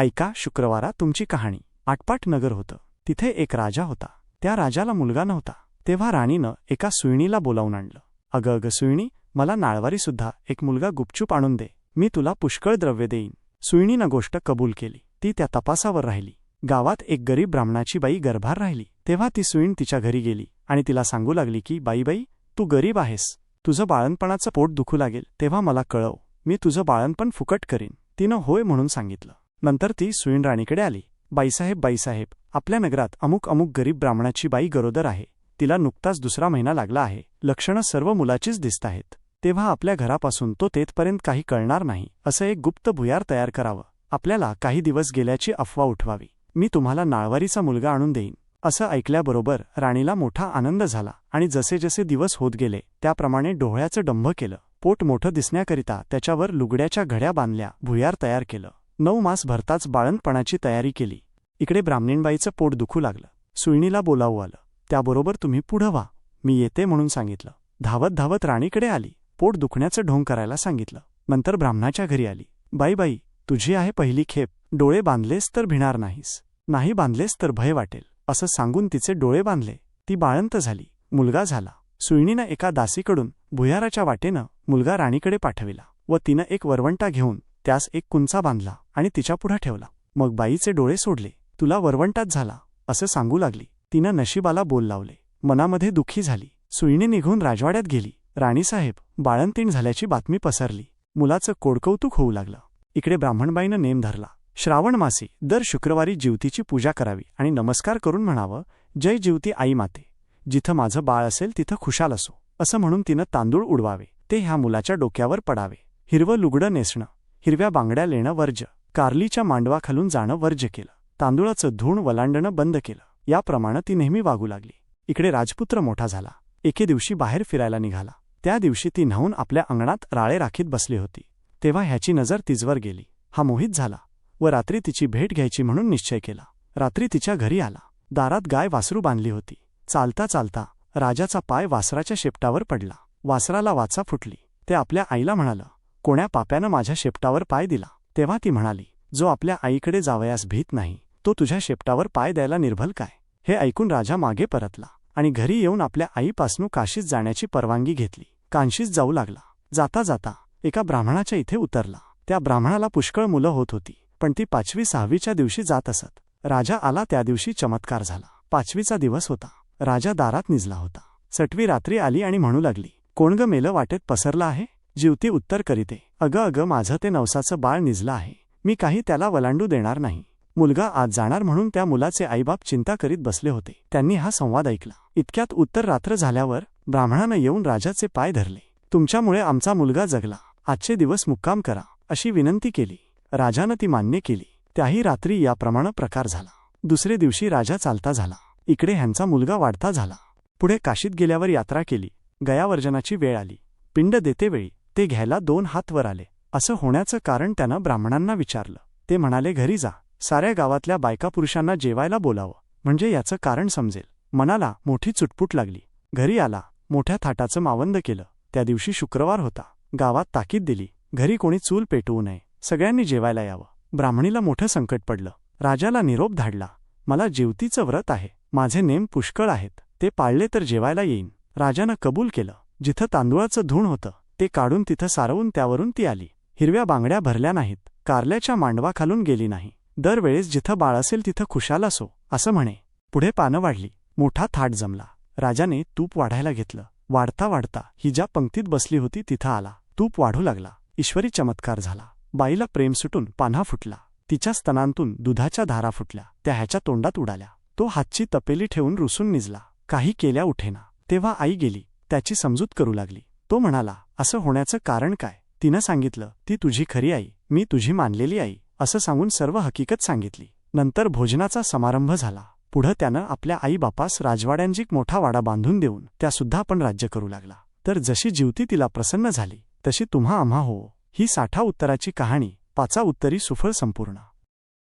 ऐका शुक्रवारा तुमची कहाणी. आटपाट नगर होतं. तिथे एक राजा होता. त्या राजाला मुलगा नव्हता. तेव्हा राणीनं एका सुईणीला बोलावून आणलं. अगं अगं सुईणी मला नाळवारीसुद्धा एक मुलगा गुपचूप आणून दे. मी तुला पुष्कळ द्रव्य देईन. सुईणीनं गोष्ट कबूल केली. ती त्या तपासावर राहिली. गावात एक गरीब ब्राह्मणाची बाई गर्भार राहिली. तेव्हा ती सुईण तिच्या घरी गेली आणि तिला सांगू लागली की बाई बाई तू गरीब आहेस. तुझं बाळणपणाचं पोट दुखू लागेल. तेव्हा मला कळव. मी तुझं बाळणपण फुकट करीन. तिनं होय म्हणून सांगितलं. नंतर ती सुईण राणीकडे आली. बाईसाहेब बाईसाहेब आपल्या नगरात अमुक अमुक गरीब ब्राह्मणाची बाई गरोदर आहे. तिला नुकताच दुसरा महिना लागला आहे. लक्षणं सर्व मुलाचीच दिसत आहेत. तेव्हा आपल्या घरापासून तो तेथपर्यंत काही कळणार नाही असं एक गुप्त भुयार तयार करावं. आपल्याला काही दिवस गेल्याची अफवा उठवावी. मी तुम्हाला नाळवारीचा मुलगा आणून देईन. असं ऐकल्याबरोबर राणीला मोठा आनंद झाला आणि जसे जसे दिवस होत गेले त्याप्रमाणे डोळ्याचं डंभ केलं. पोट मोठं दिसण्याकरिता त्याच्यावर लुगड्याच्या घड्या बांधल्या भुयार तयार केलं. नऊ मास भरताच बाळणपणाची तयारी केली. इकडे ब्राह्मणींबाईचं पोट दुखू लागलं. सुईणीला बोलावू आलं. त्याबरोबर तुम्ही पुढं व्हा. मी येते म्हणून सांगितलं. धावत धावत राणीकडे आली. पोट दुखण्याचं ढोंग करायला सांगितलं. नंतर ब्राह्मणाच्या घरी आली. बाई बाई तुझी आहे पहिली खेप. डोळे बांधलेस तर भिणार नाहीस. नाही बांधलेस तर भय वाटेल. असं सांगून तिचे डोळे बांधले. ती बाळंत झाली. मुलगा झाला. सुईणीनं एका दासीकडून भुयाराच्या वाटेनं मुलगा राणीकडे पाठविला व तिनं एक वरवंटा घेऊन त्यास एक कुंचा बांधला आणि तिच्यापुढं ठेवला. मग बाईचे डोळे सोडले. तुला वरवंटात झाला असं सांगू लागली. तिनं नशिबाला बोल लावले. मनामध्ये दुःखी झाली. सुईने निघून राजवाड्यात गेली. राणीसाहेब बाळंतीण झाल्याची बातमी पसरली. मुलाचं कोडकौतुक होऊ लागलं. इकडे ब्राह्मणबाईनं नेम धरला. श्रावण मासी दर शुक्रवारी जीवतीची पूजा करावी आणि नमस्कार करून म्हणावं जय जिवती आई माते. जिथं माझं बाळ असेल तिथं खुशाल असो असं म्हणून तिनं तांदूळ उडवावे. ते ह्या मुलाच्या डोक्यावर पडावे. हिरवं लुगडं नेसणं. हिरव्या बांगड्या लेणं वर्ज कार्लीच्या मांडवाखालून जाणं वर्ज केलं तांदुळाचं धूण वलांडणं बंद केलं याप्रमाणे ती नेहमी वागू लागली. इकडे राजपुत्र मोठा झाला. एके दिवशी बाहेर फिरायला निघाला. त्या दिवशी ती न्हावून आपल्या अंगणात राळे राखीत बसली होती. तेव्हा ह्याची नजर तिजवर गेली. हा मोहित झाला व रात्री तिची भेट घ्यायची म्हणून निश्चय केला. रात्री तिच्या घरी आला. दारात गाय वासरू बांधली होती. चालता चालता राजाचा पाय वासराच्या शेपटावर पडला. वासराला वाचा फुटली. ते आपल्या आईला म्हणालं कोण्या पाप्यानं माझ्या शेपटावर पाय दिला. तेव्हा ती म्हणाली जो आपल्या आईकडे जावयास भीत नाही तो तुझ्या शेपटावर पाय द्यायला निर्भल काय हे ऐकून राजा मागे परतला आणि घरी येऊन आपल्या आईपासून काशीत जाण्याची परवानगी घेतली. कांशीस जाऊ लागला. जाता जाता एका ब्राह्मणाच्या इथे उतरला. त्या ब्राह्मणाला पुष्कळ मुलं होत होती पण ती पाचवी सहावीच्या दिवशी जात असत. राजा आला त्या दिवशी चमत्कार झाला. पाचवीचा दिवस होता. राजा दारात निजला होता. सटवी रात्री आली आणि म्हणू लागली कोण ग मेलं वाटेत पसरलं आहे? जीवती उत्तर करीते. अगं अगं माझं ते नवसाचं बाळ निजलं आहे. मी काही त्याला वलांडू देणार नाही. मुलगा आज जाणार म्हणून त्या मुलाचे आईबाप चिंता करीत बसले होते. त्यांनी हा संवाद ऐकला. इतक्यात उत्तर रात्र झाल्यावर ब्राह्मणानं येऊन राजाचे पाय धरले. तुमच्यामुळे आमचा मुलगा जगला. आजचे दिवस मुक्काम करा अशी विनंती केली. राजानं ती मान्य केली. त्याही रात्री याप्रमाणे प्रकार झाला. दुसरे दिवशी राजा चालता झाला. इकडे ह्यांचा मुलगा वाढता झाला. पुढे काशीत गेल्यावर यात्रा केली. गयावर्जनाची वेळ आली. पिंड देतेवेळी ते घ्यायला दोन हात वर आले. असं होण्याचं कारण त्यानं ब्राह्मणांना विचारलं. ते म्हणाले घरी जा. साऱ्या गावातल्या बायका पुरुषांना जेवायला बोलावं. म्हणजे याचं कारण समजेल. मनाला मोठी चुटपुट लागली. घरी आला. मोठ्या थाटाचं मावंद केलं. त्या दिवशी शुक्रवार होता. गावात ताकीद दिली. घरी कोणी चूल पेटवू नये. सगळ्यांनी जेवायला यावं. ब्राह्मणीला मोठं संकट पडलं. राजाला निरोप धाडला. मला जेवतीचं व्रत आहे. माझे नेम पुष्कळ आहेत. ते पाळले तर जेवायला येईन. राजानं कबूल केलं. जिथं तांदुळाचं धूण होतं ते काढून तिथं सारवून त्यावरून ती आली. हिरव्या बांगड्या भरल्या नाहीत. कारल्याच्या मांडवाखालून गेली नाही. दरवेळेस जिथं बाळ असेल तिथं खुशाल असो असं म्हणे. पुढे पानं वाढली. मोठा थाट जमला. राजाने तूप वाढायला घेतलं. वाढता वाढता ही ज्या पंक्तीत बसली होती तिथं आला. तूप वाढू लागला. ईश्वरी चमत्कार झाला. बाईला प्रेम सुटून पान्हा फुटला. तिच्या स्तनांतून दुधाच्या धारा फुटल्या. त्या ह्याच्या तोंडात उडाल्या. तो हातची तपेली ठेवून रुसून निजला. काही केल्या उठेना. तेव्हा आई गेली. त्याची समजूत करू लागली. तो म्हणाला असं होण्याचं कारण काय? तिनं सांगितलं ती तुझी खरी आई मी तुझी मानलेली आई असं सांगून सर्व हकीकत सांगितली. नंतर भोजनाचा समारंभ झाला. पुढं त्यानं आपल्या आईबापास राजवाड्यांजीक मोठा वाडा बांधून देऊन त्यासुद्धा आपण राज्य करू लागला. तर जशी जीवती तिला प्रसन्न झाली तशी तुम्हा आम्हा हो. ही साठा उत्तराची कहाणी पाचा उत्तरी सुफळ संपूर्ण.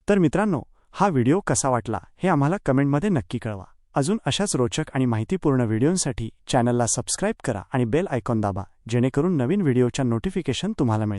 तर मित्रांनो हा व्हिडिओ कसा वाटला हे आम्हाला कमेंटमध्ये नक्की कळवा. अजून अशाच रोचक आणि माहितीपूर्ण व्हिडिओंसाठी चॅनलला सबस्क्राईब करा आणि बेल आयकॉन दाबा जेणेकरून नवीन व्हिडिओच्या नोटिफिकेशन तुम्हाला मिळेल